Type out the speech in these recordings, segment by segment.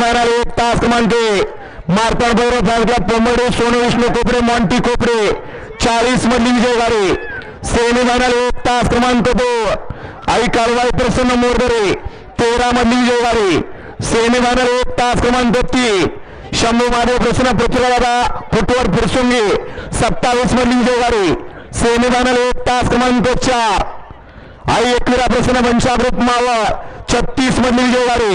Final एक तास म्हणजे क्रमांक मारताड भैरव फॅन्सला पोंबडे सोने विष्णू कोपरे मॉन्टी कोपरे चाळीस मधली विजय गाडी. सेमी फायनल एक तास क्रमांक दो आई कारवाई प्रसन्न मोरदरे तेरा मधली विजय गाडी. सेमी फायनल एक तास क्रमांक तीन. शंभू महादेव प्रसन्न पृथ्वीराजा फुटवर फिरसुंगी सत्तावीस मधली विजय गाडी. सेमी फायनल एक तास क्रमांक चार. आई एकविरा प्रसन्न वंशा मावळ. छत्तीस मधली विजय गाडी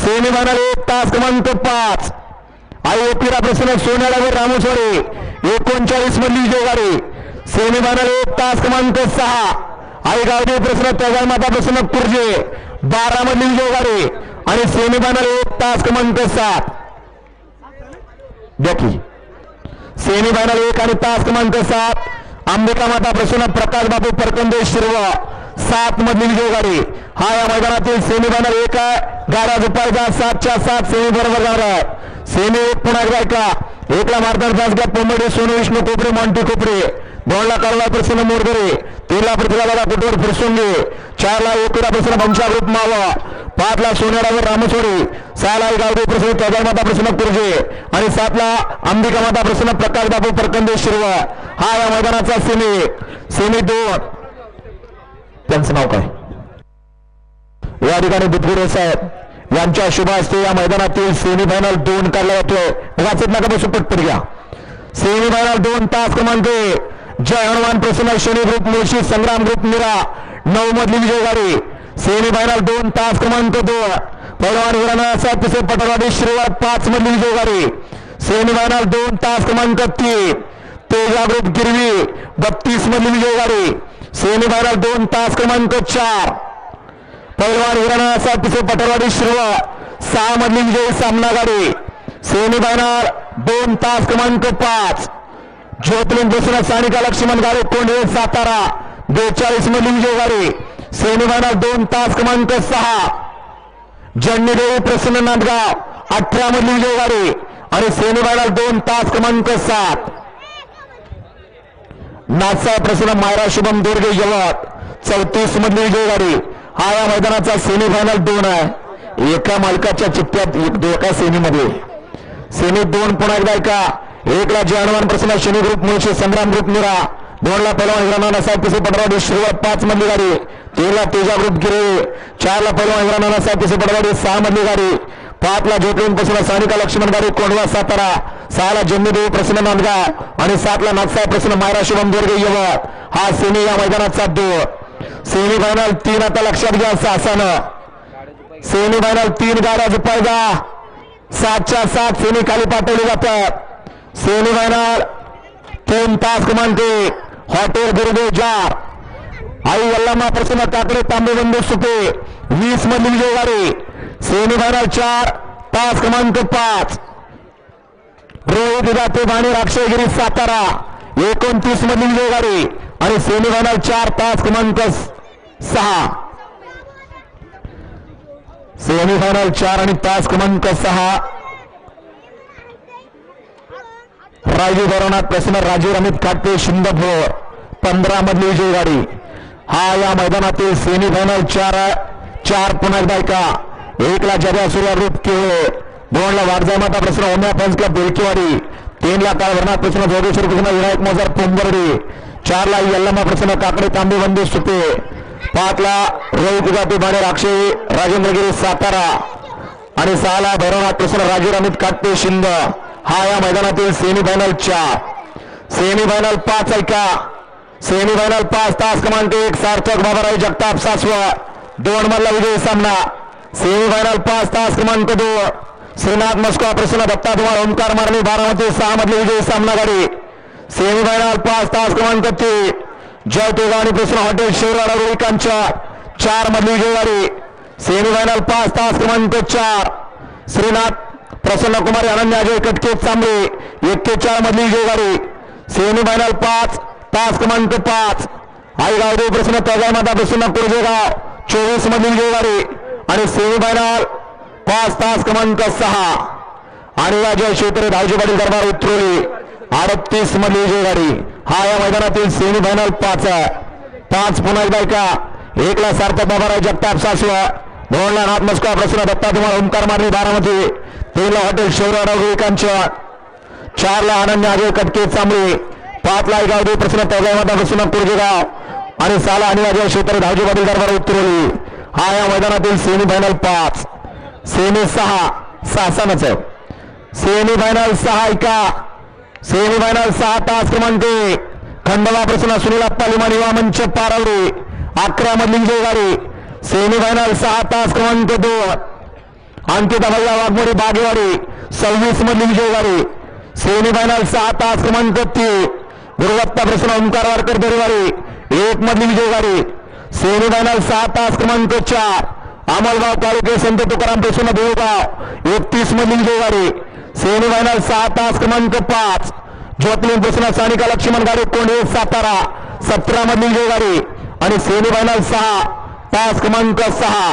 सेमी फायनल एक तास क्रमांक पाच. आई ओपीरा प्रसन्न सोन्याडावर रामेश्वरी एकोणचाळीस मधली विजय गाडी सेमी फायनल एक तास क्रमांक सहा. आई गावदेव प्रसन्न तगाळ माता प्रसन्न कुर्जे बारा मधली विजय गाडी आणि सेमी फायनल एक तास क्रमांक सात. देखी सेमी फायनल एक आणि तास क्रमांक सात. अंबिका माता प्रसन्न प्रकाश बापू परकंदे शिरवा सात मधील विजय गाडी. हा या मैदानातील सेमी फायनल एक आहे. गाडा दुपारचा सातच्या सात सेमी बरोबर जाणार आहे. सेमी एक पुन्हा एकदा ऐका. एकला मारताना फासगा पोंबडे सोनू विष्णू कोपरे मॉन्टी कोपरे. दोनला कारला प्रसन्न मोरगरे तीनला पृथ्वीला कुटवर फुरसुंगे. चारला एकला प्रसन्न भमशा रूप मावा. पाचला सोनेरावर रामचोरी सहाला गावडे प्रसन्न तगार माता प्रसन्न कुर्जे. आणि सातला अंबिका माता प्रसन्न प्रकाश बापू प्रकंदेश शिरवा हा या मैदानाचा सेमी सेमी दोन. त्यांचं नाव काय? या ठिकाणी साहेब यांच्या शुभ हस्ते या मैदानातील दोन काढला जातोय. वाचत नका बसू, पटपट घ्या. सेमीफायनल दोन तास क्रमांक जय हनुमान प्रसन्न शनी ग्रुप, मुळशी संग्राम ग्रुप, निरा. नऊ मधली विजय गाडी. सेमी फायनल दोन तास क्रमांक दोन. पैलवान सात तिसरे पटवाडी श्रीवाद पाच मधली विजय गाडी. सेमी फायनल दोन तास क्रमांक तीन. तेजा ग्रुप, गिरवी, बत्तीस मधली विजय गाडी. सेमी फायनल दोन तास क्रमांक चार. पैलवान हिराणा असा तिसरे पटवाडी श्रीवा सहा मधली विजयी सामना गाडी सेमी फायनल दोन तास क्रमांक पाच. ज्योतिलिंग दुसरा सानिका लक्ष्मण गाडी कोंढे सातारा बेचाळीस मधली विजय गाडी. सेमी फायनल दोन तास क्रमांक सहा. जन्नीदेवी प्रसन्न नांदगाव अठरा मधली विजय गाडी. आणि सेमी फायनल दोन तास क्रमांक सात. नाथसा प्रसन्न मायरा शुभम दुर्गे यवत. चौतीस मधली विजय गाडी हा या मैदानाचा सेमी फायनल दोन आहे. एका मालकाच्या चित्त्यात एक एका सेमीमध्ये सेमी दोन पुन्हा एकदा एका एकला जय हनुमान प्रसन्न शनी ग्रुप मुळशी संग्राम ग्रुप निरा. दोनला पहिलवान हिराणा साहेब तिसरे पटवाडी सुरुवात पाच मधली गाडी. तीनला तेजा ग्रुप गिरे. चारला पहिलवान हिराणा साहेब तिसरे पटवाडी सहा मधली गाडी. पाचला ज्योतिलिंग प्रसन्न सानिका लक्ष्मण गाडी कोंडवा सातारा. सहाला जन्मदेवी प्रसन्न नांदगाव. आणि सातला नागसाहेब प्रश्न मायरा शुभम दुर्गे यवत हा सेमी या मैदानाचा दो सेमी फायनल तीन आता लक्षात घ्या सासानं. सेमी फायनल तीन गाड्या झुपायचा सातच्या सात सेमी खाली पाठवली जातात. सेमी फायनल तीन तास क्रमांके हॉटेल गुरुदेव जार आई यल्लामा प्रसन्न काकडे तांबेबंधू सुपे. वीस मधली विजय गाडी सेमी फायनल चार तास क्रमांक पाच. रोहित जाते बाणी राक्षगिरी सातारा. एकोणतीस मधील विजय गाडी आणि सेमीफायनल चार तास क्रमांक सहा. सेमीफायनल चार आणि तास क्रमांक सहा. राजीव भरवणात प्रसन्न राजीव अमित खाटे शिंदभोर पंधरा मधली विजय गाडी हा या मैदानातील सेमीफायनल चार चार पुन्हा एकदा एका एकला जग्या सूर्या रूप केळे दोनला वारजा माता प्रसन्न ओम्या फॅन्स क्लब बेलकीवाडी. तीनला काळ भरणात जोगेश्वर कृष्ण विनायक मोजर पोंबर्डी चारला यल्लमा प्रसन्न काकडे तांबे बंदे सुपे पाचला रोहित जाते भाडे राक्षे राजेंद्रगिरी सातारा. आणि सहाला भैरवनाथ प्रसन्न राजीव अमित काटते शिंद. हा या मैदानातील सेमी फायनल चार सेमी फायनल पाच ऐका सेमी फायनल पाच तास क्रमांक एक सार्थक बाबाराव जगताप सासवा दोन मधला विजय सामना. सेमी फायनल पाच तास क्रमांक दोन. श्रीनाथ मस्को प्रसन्न दत्ता कुमार ओंकार मारणी बारामती सहा मधली विजय सामना गाडी सेमी फायनल पाच तास क्रमांक तीन. जय आणि प्रसन्न हॉटेल शिवराडा रोहिकांच्या चार मधली विजय गाडी सेमी फायनल पाच तास क्रमांक चार. श्रीनाथ प्रसन्न कुमार अनन्या अजय कटके चांबळे एक्केचाळ मधली विजय गाडी सेमी फायनल पाच तास क्रमांक पाच. आई गावदेव प्रसन्न तगाव माता प्रसन्न कुरजेगाव. चोवीस मधली विजय गाडी आणि सेमी फायनल पाच तास क्रमांक सहा. आणि या जय क्षेत्र धावजी पाटील दरबार उतरवली अडतीस मधली विजय गाडी. हा या मैदानातील सेमीफायनल पाच आहे. पाच पुन्हा एकदा ऐका. एकला सार्थक बाबाराव जगताप सासवा भवनला नाथ मस्का प्रसन्न दत्ता तुम्हाला ओंकार मारली बारामती. तीनला हॉटेल शिवराव विकांच्या चारला आनंद अजय कटके चांबळे. पाचला गावडे प्रसन्न तळगावमाता प्रसन्न कुर्जेगाव. आणि साला आणि अजय क्षेत्र धावजी पाटील दरबार उतरवली हा या मैदानातील सेमीफायनल पाच. सेमी सहा सहा आहे सेमी फायनल सहा ऐका. सेमी फायनल सहा तास क्रमांक एक. खंडवा प्रसन्न सुनील अप्पा लिमानी वामंच पारवडे. अकरा मधली विजय गाडी सेमी फायनल सहा तास क्रमांक दोन. अंकिता भैया वाघमोडी बागेवाडी. सव्वीस मधली विजय गाडी सेमी फायनल सहा तास क्रमांक तीन. गुरुदत्ता प्रसन्न ओंकार वारकर दरेवाडी एक मधली विजय गाडी सेमी फायनल सहा तास क्रमांक चार. अमलगाव तालुके संत तुकाराम प्रसन्न देऊगाव एकतीस मधील गाडी सेमी फायनल सहा तास क्रमांक पाच. ज्योतिलिंग प्रसन्न सानिका लक्ष्मण गाडी कोंडे सातारा. सतरा मधील विजय गाडी आणि सेमी फायनल सहा तास क्रमांक सहा.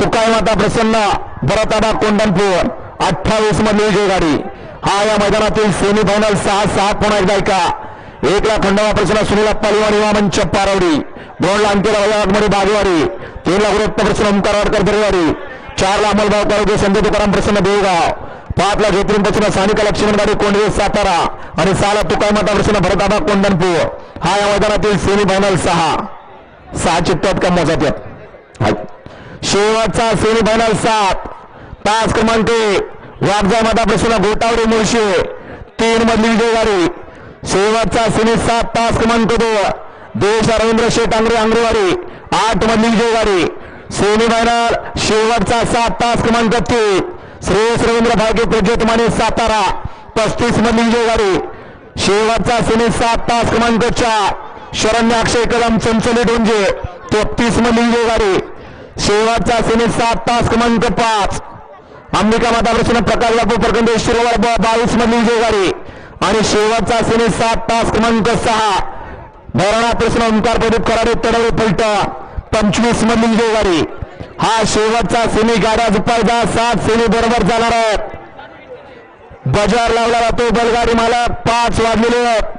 तुकाई माता प्रसन्न भरताबा कोंडणपूर अठ्ठावीस मधील विजय गाडी हा या मैदानातील सेमी फायनल सहा सहा पुन्हा एकदा ऐका? एकला खंडवा प्रसन्न सुनील पालिवाणी वामन पारवडी दोनला अंकिरा वाघमरी बागेवाडी. तीनला गुरुत्व प्रसन्न ओंकार वाडकर दरेवाडी चारला अमलभाव तालुके संजय तुकाराम प्रसन्न देवगाव पाचला ज्योतिरिंग प्रसन्न सानिका लक्ष्मण गाडी कोंडवे सातारा. आणि सहाला तुकाई माता प्रसन्न भरताबा कोंडणपूर हा या मैदानातील सेमी फायनल सहा सहा चित्तात का मोजात हाय. शेवटचा सेमी फायनल सात. तास क्रमांक वाघजा माता प्रसन्न गोटावडे मुळशे. तीन मधली विजयगाडी शेवटचा सेमी सात तास क्रमांक दोन देश रवींद्र शेठ आंग्रे आंग्रेवाडी. आठ मधली विजय गाडी सेमी फायनल शेवटचा सात तास क्रमांक तीन श्रेयस रवींद्र भागे प्रज्योत माने सातारा. पस्तीस मधली विजय गाडी शेवटचा सेमी सात तास क्रमांक चार शरण्य अक्षय कदम चंचले डोंजे तेहतीस मधली विजय गाडी शेवटचा सिनेस सात तास क्रमांक पाच. अंबिका माता प्रसन्न प्रकाश बापू प्रकंद शिरोवाड बावीस मधली विजय गाडी आणि शेवटचा असेल सात तास क्रमांक सहा. भरणा प्रश्न ओंकार प्रदीप कराडे तडवे पलट पंचवीस मधील विजय गाडी हा शेवटचा सेमी गाड्या जुपायचा सात सेमी बरोबर जाणार आहेत. बजार लावला जातो बैलगाडी मला पाच वाजलेले आहेत.